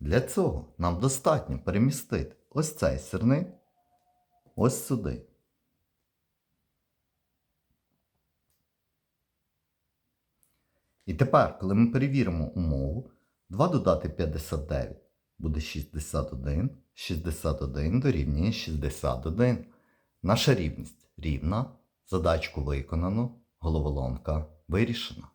Для цього нам достатньо перемістити ось цей сирник ось сюди. І тепер, коли ми перевіримо умову, 2 додати 59 буде 61, 61 дорівнює 61. Наша рівність рівна, задачку виконано, головоломка вирішена.